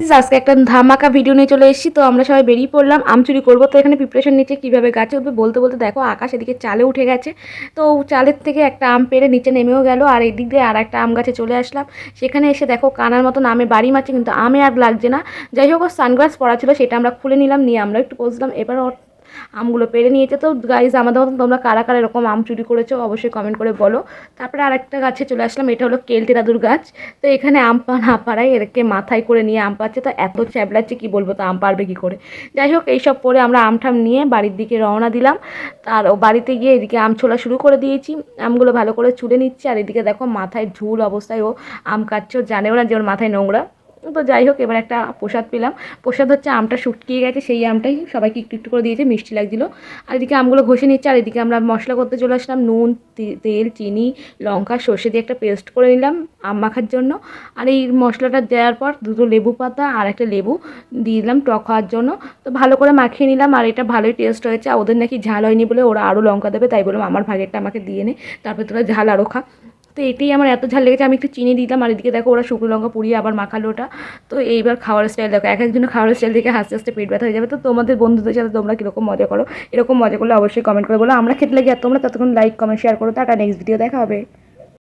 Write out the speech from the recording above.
আজকে একটা ধামাকা ভিডিও নিয়ে চলে এসেছি। তো আমরা সবাই বেরিয়ে পড়লাম, আম চুরি করব। তো এখানে প্রিপারেশন নিচ্ছে কীভাবে গাছে উঠবে বলতে বলতে দেখো, আকাশ এদিকে চালে উঠে গেছে। তো চালের থেকে একটা আম পেরে নিচে নেমেও গেল আর এদিক দিয়ে আর একটা আম গাছে চলে আসলাম। সেখানে এসে দেখো, কানার মতন আমে বাড়ি মারছে, কিন্তু আমে আর লাগছে না। যাই হোক সানগ্লাস পরা ছিল, সেটা আমরা খুলে নিলাম, নিয়ে আমরা একটু বসলাম। এবার আমগুলো পেরে নিয়েছে। তো গাইজ আমাদের মতন তোমরা কারা কারা এরকম আম চুরি করেছ অবশ্যই কমেন্ট করে বলো। তারপরে আরেকটা গাছে চলে আসলাম, এটা হলো কেলটে দাদুর গাছ। তো এখানে আম পা না পাড়াই এরকে মাথায় করে নিয়ে আম পাচ্ছে তো এত চ্যাবলাচ্ছে, কি বলব? তো আম পারবে কি করে? যাই হোক, এইসব পরে আমরা আম ঠাম নিয়ে বাড়ির দিকে রওনা দিলাম। আর বাড়িতে গিয়ে এদিকে আম ছোলা শুরু করে দিয়েছি। আমগুলো ভালো করে চুলে নিচ্ছে। আর এদিকে দেখো, মাথায় ঝুল অবস্থায় ও আম কাটছে। জানেও না যে ওর মাথায় নোংরা। তো যাই হোক, এবার একটা প্রসাদ পেলাম। প্রসাদ হচ্ছে আমটা শুটকিয়ে গেছে, সেই আমটাই সবাইকে একটু একটু করে দিয়েছে, মিষ্টি লাগছিল। আর এদিকে আমগুলো ঘষে নিচ্ছে, আর এদিকে আমরা মশলা করতে চলে আসলাম, নুন তেল, চিনি, লঙ্কা, সর্ষে দিয়ে একটা পেস্ট করে নিলাম আম মাখার জন্য। আর এই মশলাটা দেওয়ার পর দুটো লেবু পাতা আর একটা লেবু দিয়ে দিলাম টক হওয়ার জন্য। তো ভালো করে মাখিয়ে নিলাম, আর এটা ভালোই টেস্ট হয়েছে। ওদের নাকি ঝাল হয়নি বলে ওরা আরও লঙ্কা দেবে, তাই বললাম আমার ভাগেরটা আমাকে দিয়ে নে, তারপরে তোরা ঝাল আরও খা। তো এটাই আমার এত ঝাল লেগেছে, আমি একটু চিনি দিলাম আর এদিকে দেখো ওরা শুকনো লঙ্কা পুড়িয়ে আবার মাখালো ওটা। তো এইবার খাওয়ার স্টাইল দেখো, এক একজনের খাওয়ার স্টাইল দেখে হাসতে হাসতে পেট ব্যথা হয়ে যাবে। তো তোমাদের বন্ধুদের সাথে তোমরা কীরকম মজা করো? এরকম মজা করলে অবশ্যই কমেন্ট করে বলো। আমরা খেতে লাগে আর তোমরা ততক্ষণ লাইক কমেন্ট শেয়ার করো। টাটা নেক্সট ভিডিও দেখা হবে।